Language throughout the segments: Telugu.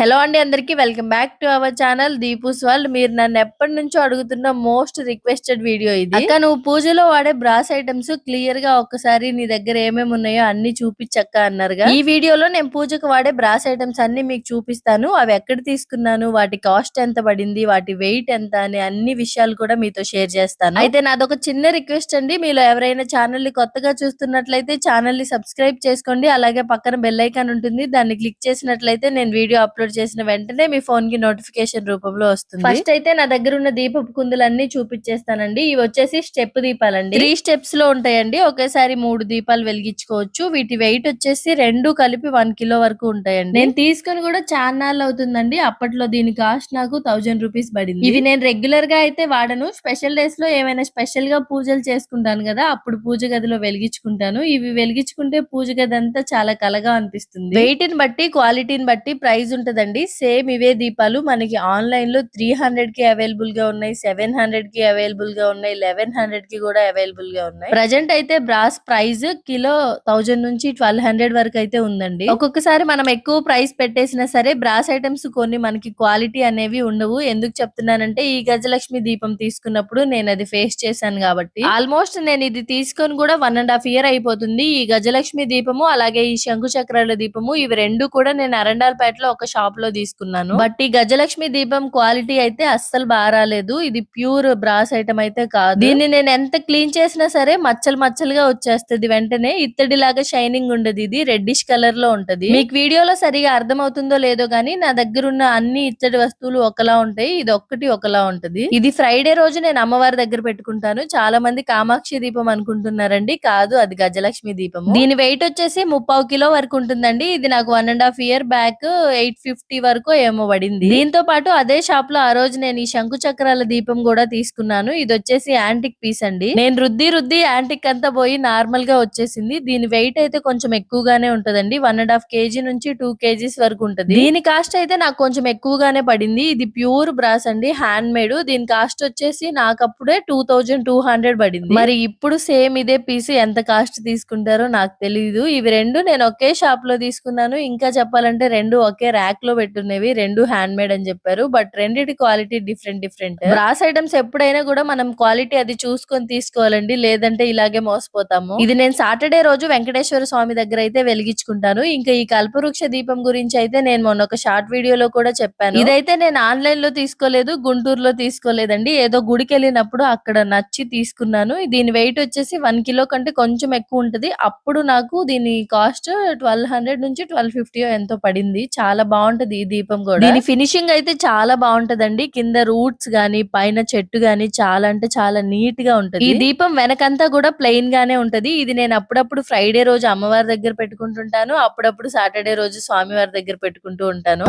హలో అండి అందరికి. Welcome back to our channel Deepu's world మీరు నన్ను ఎప్పటి నుంచో అడుగుతున్న మోస్ట్ రిక్వెస్టెడ్ వీడియో ఇది. అక్క నువ్వు పూజలో వాడే బ్రాస్ ఐటమ్స్ క్లియర్గా ఒక్కసారి నీ దగ్గర ఏమేమి ఉన్నాయో అన్ని చూపించక్క అన్నారుగా. ఈ వీడియోలో నేను పూజకు వాడే బ్రాస్ ఐటమ్స్ అన్ని మీకు చూపిస్తాను. అవి ఎక్కడ తీసుకున్నాను వాటి కాస్ట్ ఎంత పడింది వాటి వెయిట్ ఎంత అని అన్ని విషయాలు కూడా మీతో షేర్ చేస్తాను. అయితే నాదొక చిన్న రిక్వెస్ట్ అండి. మీలో ఎవరైనా ఛానల్ని కొత్తగా చూస్తున్నట్లయితే ఛానల్ని సబ్స్క్రైబ్ చేసుకోండి. అలాగే పక్కన బెల్ ఐకాన్ ఉంటుంది. దాన్ని క్లిక్ చేసినట్లయితే నేను వీడియో అప్లోడ్ చేసిన వెంటనే మీ ఫోన్కి నోటిఫికేషన్ రూపంలో వస్తుంది. ఫస్ట్ అయితే నా దగ్గర ఉన్న దీపపు కుందులన్నీ చూపించేస్తానండి ఇవి వచ్చేసి స్టెప్ దీపాలండి. త్రీ స్టెప్స్లో ఉంటాయండి. ఒకేసారి మూడు దీపాలు వెలిగించుకోవచ్చు. వీటి వెయిట్ వచ్చేసి రెండు కలిపి వన్ కిలో వరకు ఉంటాయండి. నేను తీసుకొని కూడా చాన్నాళ్ళు అవుతుందండి. అప్పట్లో దీని కాస్ట్ నాకు థౌజండ్ రూపీస్ పడింది. ఇవి నేను రెగ్యులర్గా అయితే వాడను. స్పెషల్ డేస్లో ఏమైనా స్పెషల్గా పూజలు చేసుకుంటాను కదా అప్పుడు పూజ గదిలో వెలిగించుకుంటాను. ఇవి వెలిగించుకుంటే పూజ గది అంతా చాలా కలగా అనిపిస్తుంది. వెయిట్ని బట్టి క్వాలిటీని బట్టి ప్రైస్ ఉంటదండి. సేమ్ ఇవే దీపాలు. మనకి ఆన్లైన్లో త్రీ హండ్రెడ్కి అవైలబుల్గా ఉన్నాయి సెవెన్ హండ్రెడ్కి అవైలబుల్గా ఉన్నాయి లెవెన్ హండ్రెడ్కి కూడా అవైలబుల్గా ఉన్నాయి. ప్రజెంట్ అయితే బ్రాస్ ప్రైస్ కిలో థౌజండ్ నుంచి ట్వెల్వ్ హండ్రెడ్ వరకు అయితే ఉందండి. ఒక్కొక్కసారి మనం ఎక్కువ ప్రైస్ పెట్టేసినా సరే బ్రాస్ ఐటమ్స్ కొన్ని మనకి క్వాలిటీ అనేవి ఉండవు. ఎందుకు చెప్తున్నానంటే ఈ గజలక్ష్మి దీపం తీసుకున్నప్పుడు నేను అది ఫేస్ చేశాను కాబట్టి. ఆల్మోస్ట్ నేను ఇది తీసుకొని కూడా వన్ అండ్ హాఫ్ ఇయర్ అయిపోతుంది. ఈ గజలక్ష్మి దీపము అలాగే ఈ శంకు చక్రాల దీపము ఇవి రెండు కూడా నేను అరండాల్పేటలో ఒక షాప్ షాప్లో తీసుకున్నాను. బట్ ఈ గజలక్ష్మి దీపం క్వాలిటీ అయితే అస్సలు బాగా రాలేదు. ఇది ప్యూర్ బ్రాస్ ఐటమ్ అయితే కాదు. దీన్ని నేను ఎంత క్లీన్ చేసినా సరే మచ్చలు మచ్చలుగా వచ్చేస్తుంది వెంటనే. ఇత్తడి లాగా షైనింగ్ ఉండదు ఇది. రెడ్డిష్ కలర్లో ఉంటది. మీకు వీడియోలో సరిగా అర్థం అవుతుందో లేదో గానీ నా దగ్గర ఉన్న అన్ని ఇత్తడి వస్తువులు ఒకలా ఉంటాయి. ఇది ఒక్కటి ఒకలా ఉంటది. ఇది ఫ్రైడే రోజు నేను అమ్మవారి దగ్గర పెట్టుకుంటాను. చాలా మంది కామాక్షి దీపం అనుకుంటున్నారండి. కాదు అది గజలక్ష్మి దీపం దీని వెయిట్ వచ్చేసి ముప్పావు కిలో వరకు ఉంటుందండి. ఇది నాకు one and half year back eight fifty వరకు ఏమో పడింది. దీంతో పాటు అదే షాప్లో ఆ రోజు నేను ఈ శంకు చక్రాల దీపం కూడా తీసుకున్నాను. ఇది వచ్చేసి యాంటిక్ పీస్ అండి. నేను రుద్ది రుద్ది యాంటిక్ అంతా పోయి నార్మల్గా వచ్చేసింది. దీని వెయిట్ అయితే కొంచెం ఎక్కువగానే ఉంటదండి. వన్ అండ్ హాఫ్ కేజీ నుంచి టూ కేజీస్ వరకు ఉంటది. దీని కాస్ట్ అయితే నాకు కొంచెం ఎక్కువగానే పడింది. ఇది ప్యూర్ బ్రాస్ అండి. హ్యాండ్ మేడ్ దీని కాస్ట్ వచ్చేసి నాకు అప్పుడే టూ థౌజండ్ టూ హండ్రెడ్ పడింది. మరి ఇప్పుడు సేమ్ ఇదే పీస్ ఎంత కాస్ట్ తీసుకుంటారో నాకు తెలియదు ఇవి రెండు నేను ఒకే షాప్లో తీసుకున్నాను. ఇంకా చెప్పాలంటే రెండు ఒకే ర్యాక్ లో పెట్టున్నవి రెండు హ్యాండ్ మేడ్ అని చెప్పారు బట్ రెండిటి quality different different brass items ఎప్పుడైనా కూడా మనం క్వాలిటీ అది చూసుకొని తీసుకోవాలండి లేదంటే ఇలాగే మోసపోతాము. ఇది నేను సాటర్డే రోజు వెంకటేశ్వర స్వామి దగ్గర అయితే వెలిగించుకుంటాను. ఇంకా ఈ కల్పవృక్ష దీపం గురించి అయితే నేను మొన్న ఒక షార్ట్ వీడియోలో కూడా చెప్పాను. ఇదైతే నేను ఆన్లైన్లో తీసుకోలేదు గుంటూరులో తీసుకోలేదండి. ఏదో గుడికి వెళ్ళినప్పుడు అక్కడ నచ్చి తీసుకున్నాను. దీని వెయిట్ వచ్చేసి వన్ కిలో కంటే కొంచెం ఎక్కువ ఉంటది. అప్పుడు నాకు దీని కాస్ట్ ట్వెల్వ్ హండ్రెడ్ నుంచి ట్వెల్వ్ ఫిఫ్టీ ఎంతో పడింది. చాలా బాగుంది బాగుంటది ఈ దీపం కూడా. దీని ఫినిషింగ్ అయితే చాలా బాగుంటదండి. కింద రూట్స్ గాని పైన చెట్టు గాని చాలా అంటే చాలా నీట్గా ఉంటది. ఈ దీపం వెనకంతా కూడా ప్లెయిన్ గానే ఉంటది. ఇది నేను అప్పుడప్పుడు ఫ్రైడే రోజు అమ్మవారి దగ్గర పెట్టుకుంటుంటాను. అప్పుడప్పుడు సాటర్డే రోజు స్వామివారి దగ్గర పెట్టుకుంటూ ఉంటాను.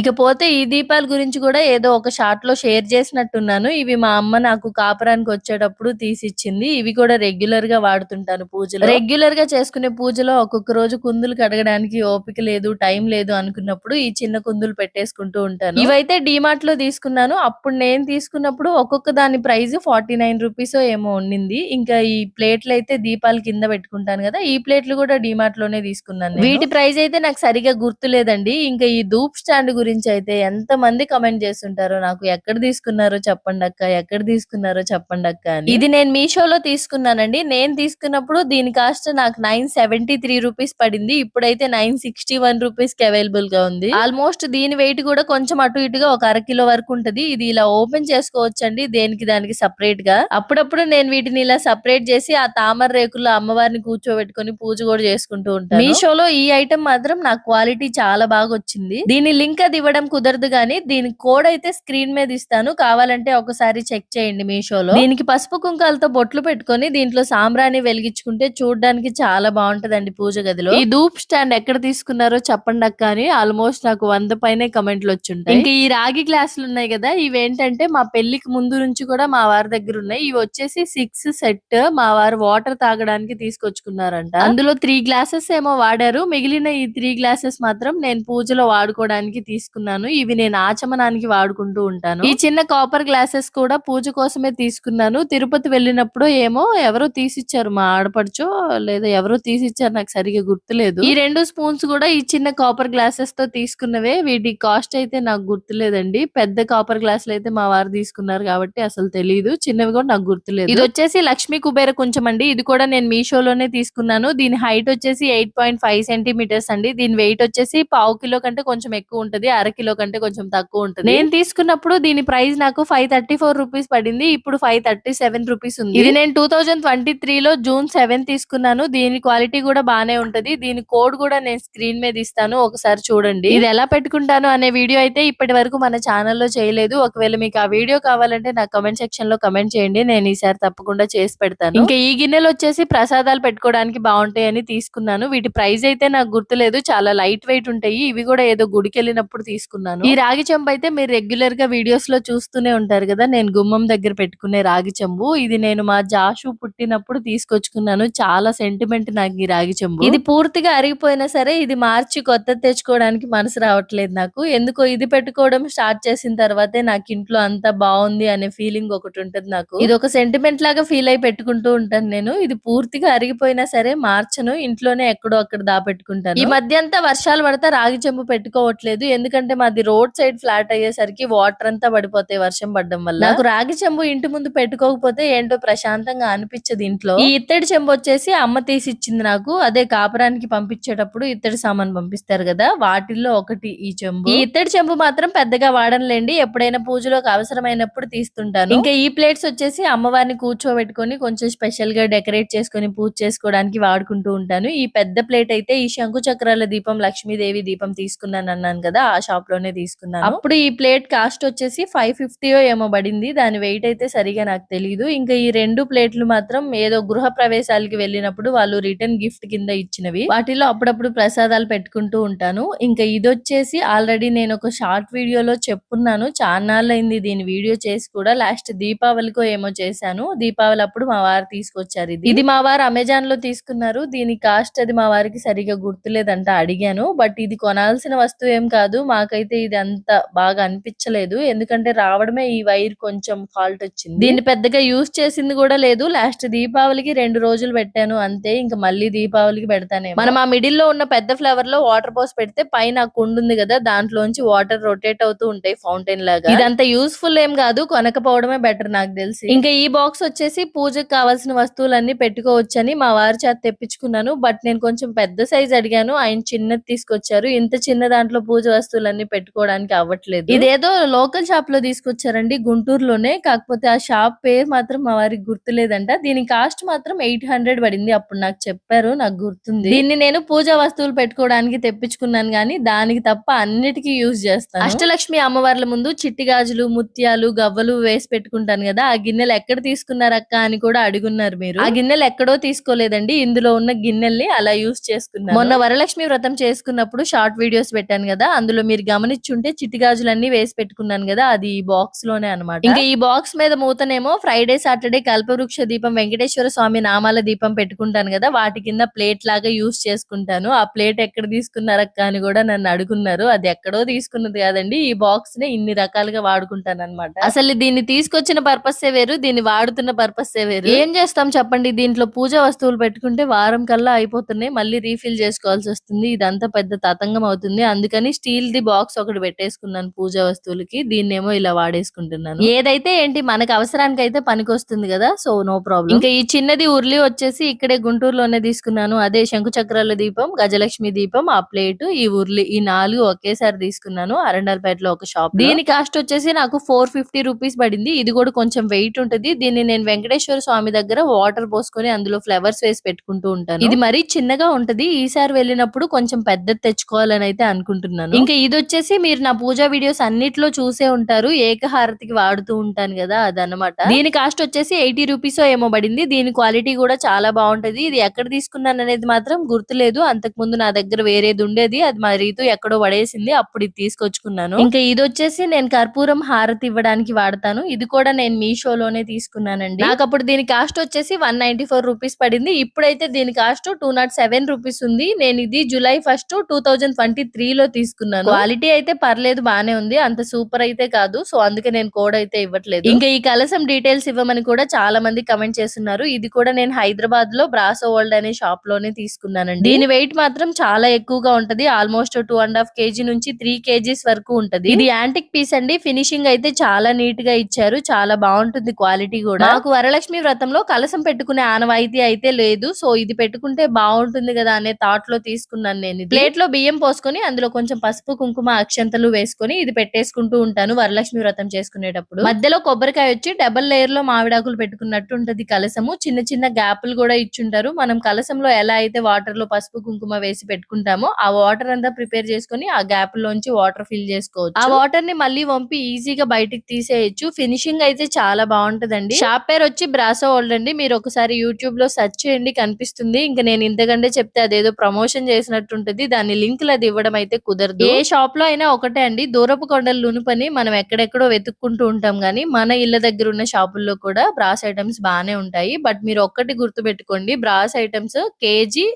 ఇకపోతే ఈ దీపాల గురించి కూడా ఏదో ఒక షార్ట్లో షేర్ చేసినట్టున్నాను. ఇవి మా అమ్మ నాకు కాపురానికి వచ్చేటప్పుడు తీసిచ్చింది. ఇవి కూడా రెగ్యులర్గా వాడుతుంటాను పూజలో. రెగ్యులర్గా చేసుకునే పూజలో ఒక్కొక్క రోజు కుందులు కడగడానికి ఓపిక లేదు టైం లేదు అనుకున్నప్పుడు ఈ చిన్న కుందులు పెట్టేసుకుంటూ ఉంటాను. ఇవైతే డిమార్ట్లో తీసుకున్నాను. అప్పుడు నేను తీసుకున్నప్పుడు ఒక్కొక్క దాని ప్రైస్ ఫార్టీ నైన్ రూపీస్ ఏమో ఉండింది. ఇంకా ఈ ప్లేట్లు అయితే దీపాలు కింద పెట్టుకుంటాను కదా ఈ ప్లేట్లు కూడా డిమార్ట్లోనే తీసుకున్నాను నేను. వీటి ప్రైస్ అయితే నాకు సరిగా గుర్తులేదండి. ఇంకా ఈ ధూప్ స్టాండ్ గురించి అయితే ఎంత మంది కమెంట్ చేస్తుంటారో నాకు ఎక్కడ తీసుకున్నారో చెప్పండి అక్క ఎక్కడ తీసుకున్నారో చెప్పండి అక్క అని. ఇది నేను మీషోలో తీసుకున్నానండి. నేను తీసుకున్నప్పుడు దీని కాస్ట్ నాకు నైన్ సెవెంటీ త్రీ రూపీస్ పడింది. ఇప్పుడైతే నైన్ సిక్స్టీ వన్ రూపీస్కి అవైలబుల్గా ఉంది. ఆల్మోస్ట్ దీని వెయిట్ కూడా కొంచెం అటు ఇటుగా ఒక అర కిలో వరకు ఉంటది. ఇది ఇలా ఓపెన్ చేసుకోవచ్చండి. దేనికి దానికి సపరేట్గా. అప్పుడప్పుడు నేను వీటిని ఇలా సపరేట్ చేసి ఆ తామర రేకుల్లో అమ్మవారిని కూర్చోబెట్టుకొని పూజ కూడా చేసుకుంటూ ఉంటాను. మీషోలో ఈ ఐటమ్ మాత్రం నాకు క్వాలిటీ చాలా బాగా వచ్చింది. దీని లింక్ అది ఇవ్వడం కుదరదు గానీ దీని కోడ్ అయితే స్క్రీన్ మీద ఇస్తాను. కావాలంటే ఒకసారి చెక్ చేయండి మీషోలో. దీనికి పసుపు కుంకాలతో బొట్లు పెట్టుకొని దీంట్లో సాంబ్రాణి వెలిగించుకుంటే చూడడానికి చాలా బాగుంటదండి పూజ గదిలో. ఈ ధూప్ స్టాండ్ ఎక్కడ తీసుకున్నారో చెప్పండి అక్క అని ఆల్మోస్ట్ నాకు వంద పైనే కమెంట్లు వచ్చుంటాయి. ఇంకా ఈ రాగి గ్లాసులు ఉన్నాయి కదా ఇవేంటంటే మా పెళ్ళికి ముందు నుంచి కూడా మా వారి దగ్గర ఉన్నాయి. ఇవి వచ్చేసి సిక్స్ సెట్ మా వారు వాటర్ తాగడానికి తీసుకొచ్చుకున్నారంట. అందులో త్రీ గ్లాసెస్ ఏమో వాడారు. మిగిలిన ఈ త్రీ గ్లాసెస్ మాత్రం నేను పూజలో వాడుకోవడానికి తీసుకున్నాను. ఇవి నేను ఆచమనానికి వాడుకుంటూ ఉంటాను. ఈ చిన్న కాపర్ గ్లాసెస్ కూడా పూజ కోసమే తీసుకున్నాను. తిరుపతి వెళ్ళినప్పుడు ఏమో ఎవరో తీసిచ్చారు మా ఆడపడుచో లేదా ఎవరో తీసిచ్చారు నాకు సరిగా గుర్తులేదు. ఈ రెండు స్పూన్స్ కూడా ఈ చిన్న కాపర్ గ్లాసెస్తో తీసుకు తీసుకున్నవే. వీటి కాస్ట్ అయితే నాకు గుర్తులేదండి. పెద్ద కాపర్ గ్లాసులు అయితే మా వారు తీసుకున్నారు కాబట్టి అసలు తెలియదు చిన్నవి కూడా నాకు గుర్తులేదు. ఇది వచ్చేసి లక్ష్మీ కుబేర కొంచెం అండి. ఇది కూడా నేను మీషోలోనే తీసుకున్నాను. దీని హైట్ వచ్చేసి ఎయిట్ పాయింట్ ఫైవ్ సెంటీమీటర్స్ అండి. దీని వెయిట్ వచ్చేసి పావు కిలో కంటే కొంచెం ఎక్కువ ఉంటది. అర కిలో కంటే కొంచెం తక్కువ ఉంటుంది. నేను తీసుకున్నప్పుడు దీని ప్రైస్ నాకు ఫైవ్ థర్టీ ఫోర్ రూపీస్ పడింది. ఇప్పుడు ఫైవ్ థర్టీ సెవెన్ రూపీస్ ఉంది. ఇది నేను టూ థౌజండ్ ట్వంటీ త్రీ లో జూన్ సెవెన్ తీసుకున్నాను. దీని క్వాలిటీ కూడా బానే ఉంటది. దీని కోడ్ కూడా నేను స్క్రీన్ మీద ఇస్తాను. ఒకసారి చూడండి. ఇది ఎలా పెట్టుకుంటాను అనే వీడియో అయితే ఇప్పటి వరకు మన ఛానల్లో చేయలేదు. ఒకవేళ మీకు ఆ వీడియో కావాలంటే నాకు కమెంట్ సెక్షన్లో కమెంట్ చేయండి. నేను ఈసారి తప్పకుండా చేసి పెడతాను. ఇంకా ఈ గిన్నెలు వచ్చేసి ప్రసాదాలు పెట్టుకోవడానికి బాగుంటాయని తీసుకున్నాను. వీటి ప్రైస్ అయితే నాకు గుర్తులేదు. చాలా లైట్ వెయిట్ ఉంటాయి. ఇవి కూడా ఏదో గుడికి వెళ్ళినప్పుడు తీసుకున్నాను. ఈ రాగి చెంబు అయితే మీరు రెగ్యులర్గా వీడియోస్లో చూస్తూనే ఉంటారు కదా. నేను గుమ్మం దగ్గర పెట్టుకునే రాగి చెంబు. ఇది నేను మా జాషు పుట్టినప్పుడు తీసుకొచ్చుకున్నాను. చాలా సెంటిమెంట్ నాకు ఈ రాగి చెంబు. ఇది పూర్తిగా అరిగిపోయినా సరే ఇది మార్చి కొత్త తెచ్చుకోవడానికి మనసు రావట్లేదు నాకు. ఎందుకో ఇది పెట్టుకోవడం స్టార్ట్ చేసిన తర్వాతే నాకు ఇంట్లో అంతా బాగుంది అనే ఫీలింగ్ ఒకటి ఉంటుంది నాకు. ఇది ఒక సెంటిమెంట్ లాగా ఫీల్ అయి పెట్టుకుంటూ ఉంటాను నేను. ఇది పూర్తిగా అరిగిపోయినా సరే మార్చను. ఇంట్లోనే ఎక్కడో అక్కడ దాపెట్టుకుంటాను. ఈ మధ్య అంతా వర్షాలు పడితే రాగి చెంబు పెట్టుకోవట్లేదు. ఎందుకంటే మాది రోడ్ సైడ్ ఫ్లాట్ అయ్యేసరికి వాటర్ అంతా పడిపోతాయి వర్షం పడడం వల్ల. నాకు రాగి చెంబు ఇంటి ముందు పెట్టుకోకపోతే ఏంటో ప్రశాంతంగా అనిపించదు ఇంట్లో. ఈ ఇత్తడి చెంబు వచ్చేసి అమ్మ తీసి ఇచ్చింది నాకు. అదే కాపురానికి పంపించేటప్పుడు ఇత్తడి సామాన్ పంపిస్తారు కదా వాటిల్లో ఒకటి ఈ చెంబు ఈ ఇత్తడి చెంబు మాత్రం పెద్దగా వాడనులేండి. ఎప్పుడైనా పూజలోకి అవసరమైనప్పుడు తీస్తుంటాను. ఇంకా ఈ ప్లేట్స్ వచ్చేసి అమ్మవారిని కూర్చోబెట్టుకొని కొంచెం స్పెషల్గా డెకరేట్ చేసుకొని పూజ చేసుకోవడానికి వాడుకుంటూ ఉంటాను. ఈ పెద్ద ప్లేట్ అయితే ఈ శంకు చక్రాల దీపం లక్ష్మీదేవి దీపం తీసుకున్నాను అన్నాను కదా ఆ షాప్లోనే తీసుకున్నాను. అప్పుడు ఈ ప్లేట్ కాస్ట్ వచ్చేసి ఫైవ్ ఫిఫ్టీయో ఏమో పడింది. దాని వెయిట్ అయితే సరిగా నాకు తెలియదు ఇంకా ఈ రెండు ప్లేట్లు మాత్రం ఏదో గృహ ప్రవేశాలకి వెళ్ళినప్పుడు వాళ్ళు రిటర్న్ గిఫ్ట్ కింద ఇచ్చినవి. వాటిలో అప్పుడప్పుడు ప్రసాదాలు పెట్టుకుంటూ ఉంటాను. ఇంకా ఇది వచ్చేసి ఆల్రెడీ నేను ఒక షార్ట్ వీడియోలో చెప్పున్నాను. చాన్నాళ్ళు అయింది దీని వీడియో చేసి కూడా లాస్ట్ దీపావళికో ఏమో చేశాను. దీపావళి అప్పుడు మా వారు తీసుకొచ్చారు ఇది. ఇది మా వారు అమెజాన్లో తీసుకున్నారు. దీని కాస్ట్ అది మా వారికి సరిగా గుర్తులేదంట అడిగాను. బట్ ఇది కొనాల్సిన వస్తువు ఏం కాదు. మాకైతే ఇది అంత బాగా అనిపించలేదు. ఎందుకంటే రావడమే ఈ వైర్ కొంచెం ఫాల్ట్ వచ్చింది. దీన్ని పెద్దగా యూస్ చేసింది కూడా లేదు. లాస్ట్ దీపావళికి రెండు రోజులు పెట్టాను అంతే. ఇంకా మళ్ళీ దీపావళికి పెడతానే మనం ఆ మిడిల్లో ఉన్న పెద్ద ఫ్లవర్లో వాటర్ పోసి పెడితే పైన కుండ కుండు ఉంది కదా దాంట్లోంచి వాటర్ రొటేట్ అవుతూ ఉంటాయి ఫౌంటైన్ లాగా. ఇదంతా యూస్ఫుల్ ఏం కాదు కొనకపోవడమే బెటర్ నాకు తెలిసి. ఇంకా ఈ బాక్స్ వచ్చేసి పూజకు కావాల్సిన వస్తువులన్నీ పెట్టుకోవచ్చని మా వారి చేత తెప్పించుకున్నాను. బట్ నేను కొంచెం పెద్ద సైజ్ అడిగాను. ఆయన చిన్నది తీసుకొచ్చారు. ఇంత చిన్న దాంట్లో పూజ వస్తువులన్నీ పెట్టుకోవడానికి అవ్వట్లేదు. ఇదేదో లోకల్ షాప్లో తీసుకొచ్చారండి గుంటూరులోనే. కాకపోతే ఆ షాప్ పేరు మాత్రం మా వారికి గుర్తులేదంట. దీని కాస్ట్ మాత్రం ఎయిట్ హండ్రెడ్ పడింది. అప్పుడు నాకు చెప్పారు నాకు గుర్తుంది. దీన్ని నేను పూజా వస్తువులు పెట్టుకోవడానికి తెప్పించుకున్నాను కానీ దానికి తప్ప అన్నిటికీ యూజ్ చేస్తాను. అష్టలక్ష్మి అమ్మవార్ల ముందు చిట్టి గాజులు ముత్యాలు గవ్వలు వేసి పెట్టుకుంటాను కదా ఆ గిన్నెలు ఎక్కడ తీసుకున్నారక్క అని కూడా అడుగున్నారు మీరు. ఆ గిన్నెలు ఎక్కడో తీసుకోలేదండి ఇందులో ఉన్న గిన్నెల్ని అలా యూజ్ చేసుకున్నాను. మొన్న వరలక్ష్మి వ్రతం చేసుకున్నప్పుడు షార్ట్ వీడియోస్ పెట్టాను కదా అందులో మీరు గమనించుంటే చిట్టి గాజులన్నీ వేసి పెట్టుకున్నాను కదా అది ఈ బాక్స్లోనే అన్నమాట. ఇంకా ఈ బాక్స్ మీద మూతనేమో ఫ్రైడే సాటర్డే కల్పవృక్ష దీపం వెంకటేశ్వర స్వామి నామాల దీపం పెట్టుకుంటాను కదా వాటి కింద ప్లేట్ లాగా యూస్ చేసుకుంటాను. ఆ ప్లేట్ ఎక్కడ తీసుకున్నారక్క అని కూడా నన్ను అడుగున్నారు అది ఎక్కడో తీసుకున్నది కాదండి. ఈ బాక్స్ని ఇన్ని రకాలుగా వాడుకుంటాను అనమాట అసలు దీన్ని తీసుకొచ్చిన పర్పస్ వేరు దీన్ని వాడుతున్న పర్పస్ వేరు? ఏం చేస్తాం చెప్పండి? దీంట్లో పూజ వస్తువులు పెట్టుకుంటే వారం కల్లా అయిపోతున్నాయి. మళ్ళీ రీఫిల్ చేసుకోవాల్సి వస్తుంది. ఇదంతా పెద్ద తతంగం అవుతుంది. అందుకని స్టీల్ ది బాక్స్ ఒకటి పెట్టేసుకున్నాను పూజ వస్తువులకి. దీన్నేమో ఇలా వాడేసుకుంటున్నాను. ఏదైతే ఏంటి? మనకు అవసరానికి అయితే పనికి వస్తుంది కదా? సో నో ప్రాబ్లం ఇంకా ఈ చిన్నది ఉర్లి వచ్చేసి ఇక్కడే గుంటూరులోనే తీసుకున్నాను. అదే శంకు చక్రాల దీపం గజలక్ష్మి దీపం ఆ ప్లేట్ ఈ ఉర్లి ఈ నాలుగు ఒకేసారి తీసుకున్నాను. అరండల్పేటలో ఒక షాప్ దీని కాస్ట్ వచ్చేసి నాకు ఫోర్ ఫిఫ్టీ రూపీస్ పడింది. ఇది కూడా కొంచెం వెయిట్ ఉంటది. దీన్ని నేను వెంకటేశ్వర స్వామి దగ్గర వాటర్ పోసుకొని అందులో ఫ్లవర్స్ వేసి పెట్టుకుంటూ ఉంటాను. ఇది మరీ చిన్నగా ఉంటది. ఈసారి వెళ్ళినప్పుడు కొంచెం పెద్దది తెచ్చుకోవాలని అయితే అనుకుంటున్నాను. ఇంకా ఇది వచ్చేసి మీరు నా పూజా వీడియోస్ అన్నిట్లో చూసే ఉంటారు. ఏకహారతికి వాడుతూ ఉంటాను కదా అదనమాట దీని కాస్ట్ వచ్చేసి ఎయిటీ రూపీస్ ఏమో పడింది. దీని క్వాలిటీ కూడా చాలా బాగుంటది. ఇది ఎక్కడ తీసుకున్నాను అనేది మాత్రం గుర్తులేదు. అంతకు ముందు నా దగ్గర వేరేది ఉండేది. అది మా రీతు ఎక్కడో పడేసింది అప్పుడు ఇది తీసుకొచ్చుకున్నాను. ఇంకా ఇది వచ్చేసి నేను కర్పూరం హారతి ఇవ్వడానికి వాడతాను. ఇది కూడా నేను మీషోలోనే తీసుకున్నానండి. నాకు అప్పుడు దీని కాస్ట్ వచ్చేసి వన్ నైన్టీ ఫోర్ రూపీస్ పడింది. ఇప్పుడైతే దీని cost two nought seven rupees ఉంది. నేను ఇది July first two thousand twenty three లో తీసుకున్నాను. క్వాలిటీ అయితే పర్లేదు బానే ఉంది. అంత సూపర్ అయితే కాదు. సో అందుకే నేను కోడ్ అయితే ఇవ్వట్లేదు. ఇంకా ఈ కలసం డీటెయిల్స్ ఇవ్వమని కూడా చాలా మంది కమెంట్ చేస్తున్నారు. ఇది కూడా నేను హైదరాబాద్లో బ్రాసో వరల్డ్ అనే షాప్లోనే తీసుకున్నానండి. దీని వెయిట్ మాత్రం చాలా ఎక్కువగా ఉంటది. Almost two and half KG నుంచి త్రీ కేజీస్ వరకు ఉంటది. ఇది యాంటిక్ పీస్ అండి. ఫినిషింగ్ అయితే చాలా నీట్గా ఇచ్చారు. చాలా బాగుంటుంది క్వాలిటీ కూడా. నాకు వరలక్ష్మి వ్రతంలో కలసం పెట్టుకునే ఆనవాయితీ అయితే లేదు. సో ఇది పెట్టుకుంటే బాగుంటుంది కదా అనే థాట్లో తీసుకున్నాను నేను ప్లేట్లో బియ్యం పోసుకొని అందులో కొంచెం పసుపు కుంకుమ అక్షంతలు వేసుకొని ఇది పెట్టేసుకుంటూ ఉంటాను వరలక్ష్మి వ్రతం చేసుకునేటప్పుడు. మధ్యలో కొబ్బరికాయ వచ్చి డబల్ లేయర్లో మామిడాకులు పెట్టుకున్నట్టు ఉంటది కలసము. చిన్న చిన్న గ్యాపులు కూడా ఇచ్చుంటారు. మనం కలసంలో ఎలా అయితే వాటర్లో పసుపు కుంకుమ వేసి పెట్టుకుంటామో ఆ వాటర్ అంతా ప్రిపేర్ చేసి చేసుకొని ఆ గ్యాప్ లోంచి వాటర్ ఫిల్ చేసుకోవచ్చు. ఆ వాటర్ని మళ్ళీ వంపి ఈజీగా బయటికి తీసేయచ్చు. ఫినిషింగ్ అయితే చాలా బాగుంటదండి. షాప్ పేరు వచ్చి బ్రాసో ఓల్డ్ అండి. మీరు ఒకసారి యూట్యూబ్లో సెర్చ్ చేయండి కనిపిస్తుంది. ఇంకా నేను ఇంతకంటే చెప్తే అదేదో ప్రమోషన్ చేసినట్టు ఉంటది దాని లింక్ అది ఇవ్వడం అయితే కుదరదు. ఏ షాప్లో అయినా ఒకటే అండి. దూరపు కొండలు లునుపని మనం ఎక్కడెక్కడో వెతుక్కుంటూ ఉంటాం గానీ మన ఇళ్ళ దగ్గర ఉన్న షాపుల్లో కూడా బ్రాస్ ఐటమ్స్ బానే ఉంటాయి. బట్ మీరు ఒక్కటి గుర్తు పెట్టుకోండి బ్రాస్ ఐటమ్స్ కేజీ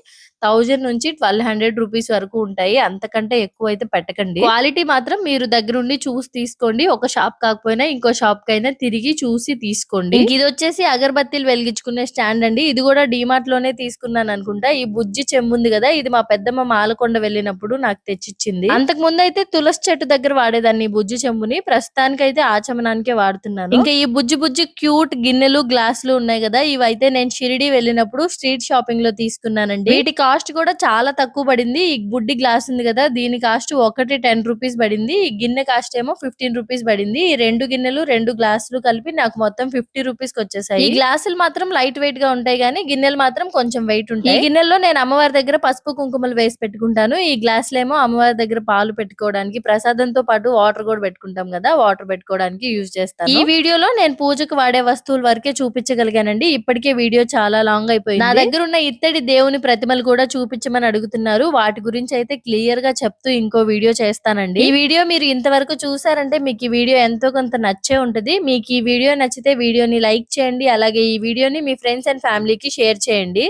థౌజండ్ నుంచి ట్వెల్వ్ హండ్రెడ్ రూపీస్ వరకు ఉంటాయి. అంతకంటే ఎక్కువ అయితే పెట్టకండి. క్వాలిటీ మాత్రం మీరు దగ్గరుండి చూసి తీసుకోండి. ఒక షాప్ కాకపోయినా ఇంకో షాప్ కైనా తిరిగి చూసి తీసుకోండి. ఇది వచ్చేసి అగరబత్తీలు వెలిగించుకునే స్టాండ్ అండి. ఇది కూడా డిమార్ట్లోనే తీసుకున్నాను అనుకుంటా. ఈ బుజ్జి చెంబు ఉంది కదా ఇది మా పెద్దమ్మ మాలకొండ వెళ్ళినప్పుడు నాకు తెచ్చిచ్చింది. అంతకు ముందు అయితే తులసి చెట్టు దగ్గర వాడేదాన్ని బుజ్జి చెంబుని. ప్రస్తుతానికైతే ఆచమనానికే వాడుతున్నాను. ఇంకా ఈ బుజ్జి బుజ్జి క్యూట్ గిన్నెలు గ్లాసులు ఉన్నాయి కదా ఇవైతే నేను షిరిడి వెళ్ళినప్పుడు స్ట్రీట్ షాపింగ్లో తీసుకున్నానండి. వీటి కాస్ట్ కూడా చాలా తక్కువ పడింది. ఈ బుడ్డి గ్లాస్ ఉంది కదా దీని కాస్ట్ ఒకటి టెన్ రూపీస్ పడింది. ఈ గిన్నె కాస్ట్ ఏమో ఫిఫ్టీన్ రూపీస్ పడింది. ఈ రెండు గిన్నెలు రెండు గ్లాసులు కలిపి నాకు మొత్తం ఫిఫ్టీ రూపీస్కి వచ్చేసాయి. ఈ గ్లాసులు మాత్రం లైట్ వెయిట్గా ఉంటాయి కానీ గిన్నెలు మాత్రం కొంచెం వెయిట్ ఉంటాయి. ఈ గిన్నెల్లో నేను అమ్మవారి దగ్గర పసుపు కుంకుమలు వేసి పెట్టుకుంటాను. ఈ గ్లాసులు ఏమో అమ్మవారి దగ్గర పాలు పెట్టుకోవడానికి ప్రసాదంతో పాటు వాటర్ కూడా పెట్టుకుంటాం కదా వాటర్ పెట్టుకోవడానికి యూజ్ చేస్తాను. ఈ వీడియోలో నేను పూజకు వాడే వస్తువుల వరకే చూపించగలిగానండి. ఇప్పటికే వీడియో చాలా లాంగ్ అయిపోయింది. నా దగ్గర ఉన్న ఇత్తడి దేవుని ప్రతిమలు కూడా చూపించమని అడుగుతున్నారు. వాటి గురించి అయితే క్లియర్గా చెప్తూ ఇంకో వీడియో చేస్తానండి. ఈ వీడియో మీరు ఇంతవరకు చూసారంటే మీకు ఈ వీడియో ఎంతో కొంత నచ్చే ఉంటది. మీకు ఈ వీడియో నచ్చితే వీడియోని లైక్ చేయండి. అలాగే ఈ వీడియోని మీ ఫ్రెండ్స్ అండ్ ఫ్యామిలీకి షేర్ చేయండి.